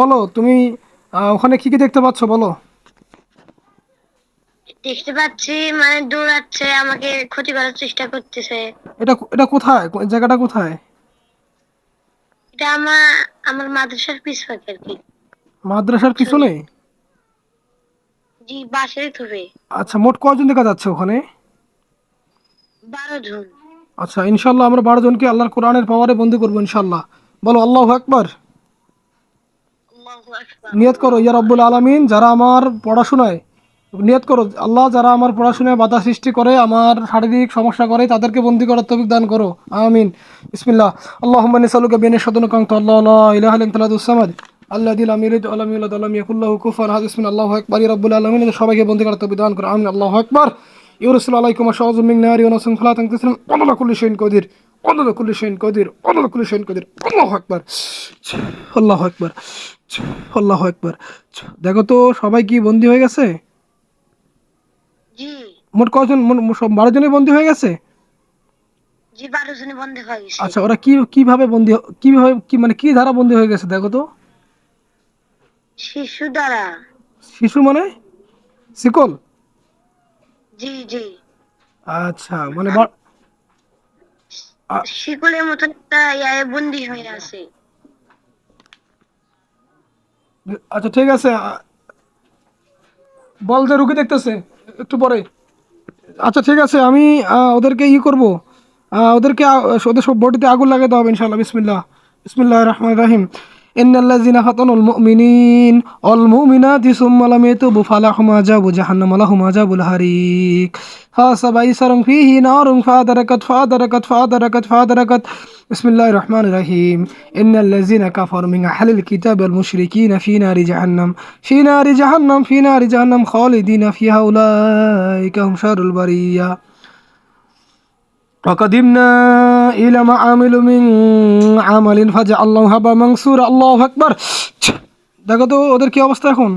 বলো তুমি ওখানে কি কি দেখতে পাচ্ছ বলো? দেখতে পাচ্ছি মানে দৌড়াচ্ছে আমাকে ক্ষতি করার চেষ্টা করতেছে। এটা এটা কোথায়? জায়গাটা কোথায়? এটা আমার আমার মাদ্রাসার পিছপাকে আর কি। মাদ্রাসার পিছনে। জি বাসের ধরে আচ্ছা মোট কয়জন দেখা যাচ্ছে ওখানে? বারো জন। আচ্ছা ইনশাল্লাহ আমরা বারো জনকে আল্লাহর কোরআনের পাওয়ারে বন্দি করব ইনশাল্লাহ। বলো আল্লাহু আকবার। নিয়ত করো, ইয়া রব্বুল আলমিন, যারা আমার পড়াশোনায়, নিয়ত করো, আল্লাহ যারা আমার পড়াশোনায় বাধা সৃষ্টি করে, আমার শারীরিক সমস্যা করে, তাদেরকে বন্দি করার তৌফিক দান করো। আমিন। বিসমিল্লাহ। আল্লাহ সালুকা বেনে সদন কান্ত আল্লাহ ইলাহ আল্লাহ দিল আমির আলম ইউলাদ আলম ইয়াকুল্লাহ কুফার হাদিস মিন আল্লাহ একবার ইয়া রব্বুল আলমিন। সবাইকে বন্দি করার তৌফিক দান করো। আমিন। আল্লাহ একবার ইউরসুল আলাইকুম শাহজুম মিন নারি শাইইন কদির। কুল্লি কদির কুল্লি কদির। আল্লাহু আল্লাহু আল্লাহু দেখো তো সবাই কি বন্দি হয়ে গেছে? মোট কজন সব বারো জনই বন্দি হয়ে গেছে? জনে আচ্ছা ওরা কি কীভাবে বন্দি কীভাবে কি মানে কি ধারা বন্দি হয়ে গেছে দেখো তো। শিশু দ্বারা। শিশু মানে? শিকল? জি জি। আচ্ছা মানে শিকলের মতো একটা ইয়ায় বন্দি হয়ে আছে। আচ্ছা ঠিক আছে বল যে রুগী দেখতেছে একটু পরে। আচ্ছা ঠিক আছে আমি ওদেরকে ই করব। আহ, ওদেরকে ওদের সব বডিতে আগুন লাগাতে হবে ইনশাল্লাহ বিসমিল্লাহ বিসমিল্লাহ রহমান রাহিম। إن الذين فتنوا المؤمنين والمؤمنات ثم لم يتوبوا فلهم عذاب جهنم لهم عذاب الحريق. فأصاب إيسر فيه نار فأدركت فأدركت فأدركت فأدركت. بسم الله الرحمن الرحيم. إن الذين كفروا من أهل الكتاب والمشركين في نار جهنم في نار جهنم في نار جهنم خالدين فيها أولئك هم شر البرية. وقدمنا إلى ما عملوا من عمل فجعلناه هبا منصورا الله أكبر দেখো তো ওদের কি অবস্থা এখন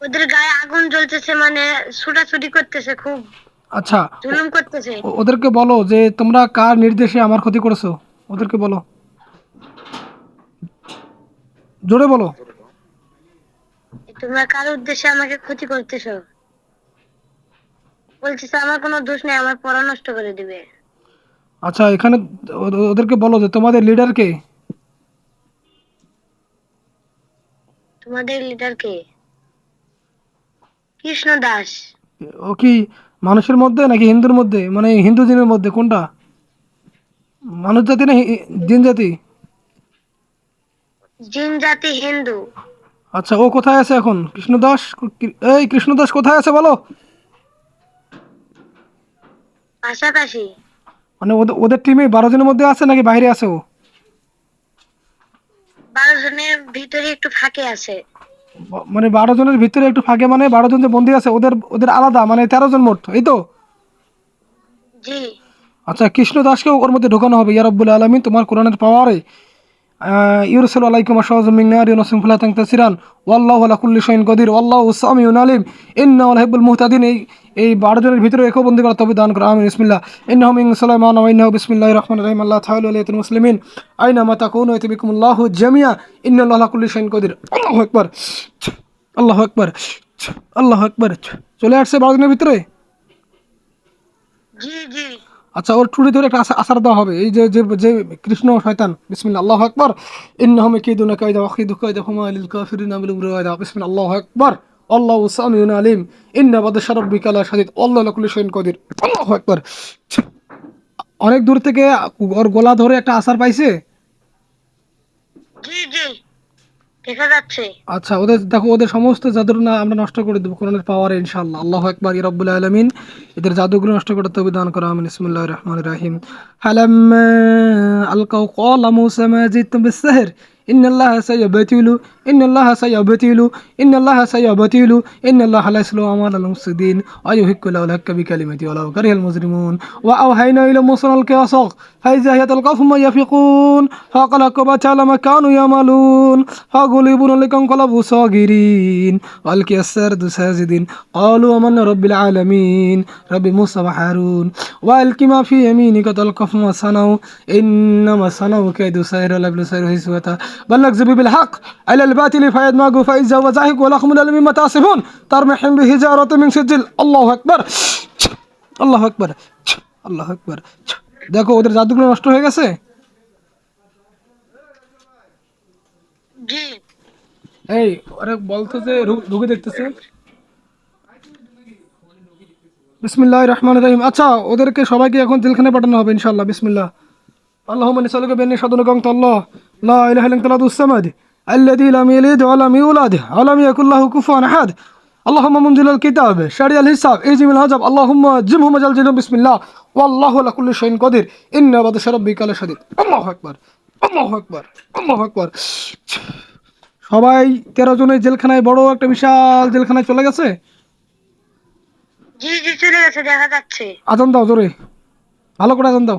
ওদের গায়ে আগুন জ্বলতেছে মানে ছুটাছুটি করতেছে খুব আচ্ছা জুলুম করতেছে ও- ওদেরকে বলো যে তোমরা কার নির্দেশে আমার ক্ষতি করেছো ওদেরকে বলো জোরে বলো তোমরা কার উদ্দেশ্যে আমাকে ক্ষতি করতেছো বলতেছে আমার কোনো দোষ নেই আমার পড়া নষ্ট করে দিবে। আচ্ছা এখানে ওদেরকে বলো যে তোমাদের লিডার কে? তোমাদের লিডার কে? কৃষ্ণ দাস। ও কি মানুষের মধ্যে নাকি হিন্দুর মধ্যে? মানে হিন্দু জিনের মধ্যে কোনটা? মানুষ জাতি না জিন জাতি? জিন জাতি হিন্দু। আচ্ছা ও কোথায় আছে এখন? কৃষ্ণদাস এই কৃষ্ণদাস কোথায় আছে বলো? পাশাপাশি। মানে ওদের টিমে বারো জনের মধ্যে আছে নাকি বাইরে আছে ও? বারো জনের ভিতরে একটু ফাঁকে আছে। মানে বারো জনের ভিতরে একটু ফাঁকে মানে বারো জন যে বন্দি আছে ওদের ওদের আলাদা মানে তেরো জন মোট এই তো? জি। আচ্ছা কৃষ্ণ দাসকেও ওর মধ্যে ঢোকানো হবে ইয়ারব্বুল আলমিন তোমার কোরআনের পাওয়ারে। ইউরসুল আলাইকুম আশাউজমিন নারী নসিম ফুলা তাং তাসিরান ওয়াল্লাহ আলা কুল্লি শাইন কদির ওয়াল্লাহ সামিউন আলিম। মুহতাদিন এই এই বারো জনের ভিতরে একও বন্দি করা তবে দান করা আমিন। বিসমিল্লাহ। ইন্নাহু মিন সুলাইমান ওয়া ইন্নাহু বিসমিল্লাহির রহমানির রহিম। আল্লাহ আলাইহিল মুসলিমিন আইনা মা তাকুনু ইয়াতিবিকুমুল্লাহু জামিয়া ইন্নাল্লাহা আলা কুল্লি শাইন কদির। আল্লাহ আকবার। আল্লাহু আকবার। আল্লাহু আকবার। চলে আসছে বারো জনের ভিতরে? আচ্ছা ওর টুড়ি ধরে একটা আসার দেওয়া হবে। এই যে যে কৃষ্ণ শয়তান। বিসমিল্লাহ। আল্লাহ আকবার। ইন্নাহুম ইয়াকিদুনা কাইদা ওয়া আখিদু কাইদা হুমা লিল কাফিরিনা মিল উমরাইদা বিসমিল্লাহ। আল্লাহু আকবার। আল্লাহু সামিউন আলিম। ইন্না বাদশা রাব্বিকা লা শাদীদ। আল্লাহু কাদির। আল্লাহু আকবার। অনেক দূর থেকে ওর গলা ধরে একটা আসার পাইছে? আচ্ছা ওদের দেখো ওদের সমস্ত জাদুর না আমরা নষ্ট করে দেবো কোরআনের পাওয়ারে ইনশাআল্লাহ। আল্লাহ একবার রব্বুল আলমিন। এদের জাদুগুলো নষ্ট করে তবে দান করা আমিন। ইসমুল্লাহ রহমান রাহিম। আলকাউ বিসসিহর। إن الله سيبتل إن الله سيبتل إن الله سيبتل إن الله لا يسلو أعمال المفسدين ويهك له لك بكلمة ولو كره المجرمون. وأوحينا إلى موسى الكاسق فإذا هي تلقف ما يفقون فقال كبت على ما كانوا يعملون. فغلبوا لكم انقلبوا صاغرين وألقي السرد ساجدين. قالوا آمنا رب العالمين رب موسى وهارون. وألق ما في يمينك تلقف ما صنعوا إنما صنعوا كيد سير يبلغ سير حسوة. بل نكذب بالحق على الباطل فيدمغه فإذا هو زاهق ولكم الألم مما تصفون ترمحهم بحجارة من سجل الله أكبر আল্লাহ আকবার আল্লাহ আকবার দেখো ওদের জাদুগুলো নষ্ট হয়ে গেছে জি এই ওরা বলতো যে রু- রুগী দেখতেছে বিসমিল্লাহ রহমান রহিম আচ্ছা ওদেরকে সবাইকে এখন জেলখানে পাঠানো হবে ইনশাআল্লাহ বিসমিল্লাহ اللهم نسألك بأن شهدنا قمت الله لا إله إلا أنت الأحد الصمد الذي لم يلد ولم يولد ولم يكن له كفوا أحد اللهم منزل الكتاب شريع الحساب اهزم الهزب اللهم جمهم جلجلهم بسم الله والله على كل شيء قدير إن بطش ربك لشديد الله أكبر الله أكبر الله أكبر সবাই তেরো জনের জেলখানায় বড় একটা বিশাল জেলখানায় চলে গেছে জি জি চলে গেছে দেখা যাচ্ছে আজান দাও জোরে ভালো করে আজান দাও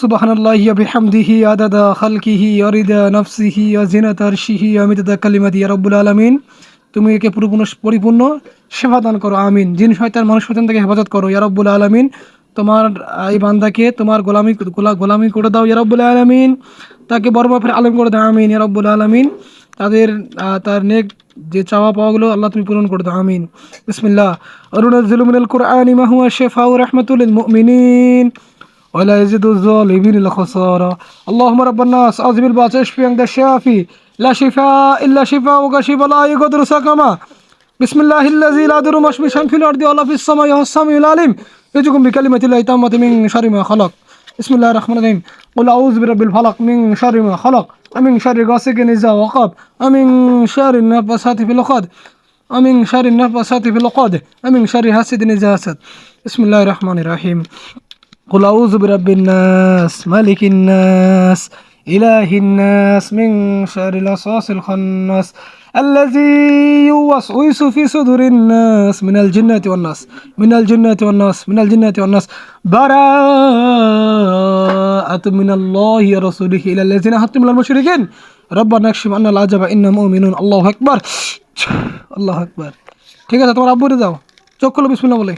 سبحان الله بحمده عدد خلقه ورضا نفسه وزنة عرشه ومدد كلمته يا رب العالمين তুমি একে পরিপূর্ণ পরিপূর্ণ সেবা দান করো আমিন জিন শয়তান মানুষ শয়তান থেকে হেফাজত করো ইয়া রব্বুল আলামিন তোমার আহ, এই বান্দাকে তোমার গোলামি গোলা গোলামি করে দাও ইয়া রব্বুল আলামিন তাকে বড় মাপের আলম করে দাও আমিন ইয়া রব্বুল আলামিন তাদের আহ, তার নেক যে চাওয়া পাওয়াগুলো আল্লাহ তুমি পূরণ করে দাও আমিন বিসমিল্লাহ অরুণাজ্জিলু মিনাল কুরআনি মা হুয়া শিফাউ রাহমাতুল লিল মুমিনিন ولا يزيد الظالمين الا خسارا اللهم رب الناس أعوذ بالباس اشفي عند الشافي؟ لا شفاء شفاءك شفاء لا يقدر سقما. بسم الله الذي لا يضر اسمه في الأرض ولا في السماء وهو السميع العليم. يجيكم بكلمة الله تامة من شر ما خلق. بسم الله الرحمن الرحيم. قل أعوذ برب الفلق من شر ما خلق. ومن شر غاسق إذا وقب. ومن شر النفاثات في العقد. ومن شر النفاثات في العقد. ومن شر حاسد إذا حسد. بسم الله الرحمن الرحيم. قل أعوذ برب الناس ملك الناس إله الناس من شر الوسواس الخناس الذي يوسوس في صدور الناس من الجنة والناس من الجنة والناس من الجنة والناس براءة من الله ورسوله إلى الذين حتى من المشركين ربنا اكشف عنا العجب إنا مؤمنون الله أكبر الله أكبر ঠিক আছে তোমার আব্বুরে দাও চোখ খুলো বিসমিল্লাহ বলে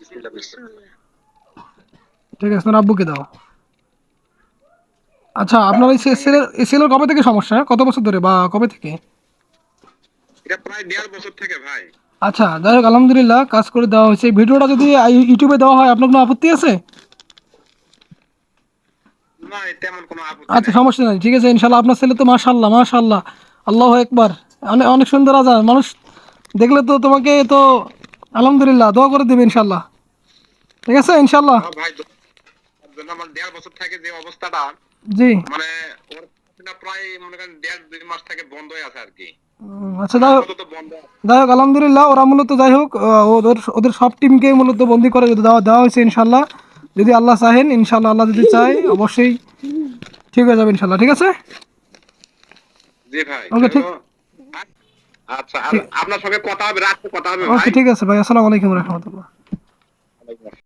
بسم الله ঠিক আছে আব্বুকে দাও। আচ্ছা আপনার এই সেলের এই সেলের কবে থেকে সমস্যা? কত বছর ধরে বা কবে থেকে? এটা প্রায় দেড় বছর থেকে ভাই। আচ্ছা যাই হোক আলহামদুলিল্লাহ কাজ করে দেওয়া হয়েছে। ভিডিওটা যদি ইউটিউবে দেওয়া হয় আপনার কোনো আপত্তি আছে? আচ্ছা সমস্যা নাই ঠিক আছে ইনশাল্লাহ আপনার ছেলে তো মাশাল্লাহ মাশাল্লাহ আল্লাহ একবার। অনেক অনেক সুন্দর আজান। মানুষ দেখলে তো তোমাকে তো আলহামদুলিল্লাহ দোয়া করে দেবে ইনশাল্লাহ ঠিক আছে ইনশাল্লাহ জন্য আমার দেড় বছর থেকে যে অবস্থাটা জি। মানে ওর প্রায় মনে করেন দেড় দুই মাস থেকে বন্ধ হয়ে আছে আর কি। আচ্ছা যাই হোক। যাই হোক আলহামদুলিল্লাহ ওরা মূলত যাই হোক ওদের ওদের সব টিমকে মূলত বন্দি করে দেওয়া দেওয়া হয়েছে ইনশাল্লাহ যদি আল্লাহ চাহেন ইনশাল্লাহ আল্লাহ যদি চায় অবশ্যই ঠিক হয়ে যাবে ইনশাল্লাহ ঠিক আছে? জি ভাই Okay, ঠিক- আচ্ছা আপনার সঙ্গে কথা হবে রাত্রে কথা হবে ওকে ঠিক আছে ভাই আসসালামু আলাইকুম রহমতুল্লাহ।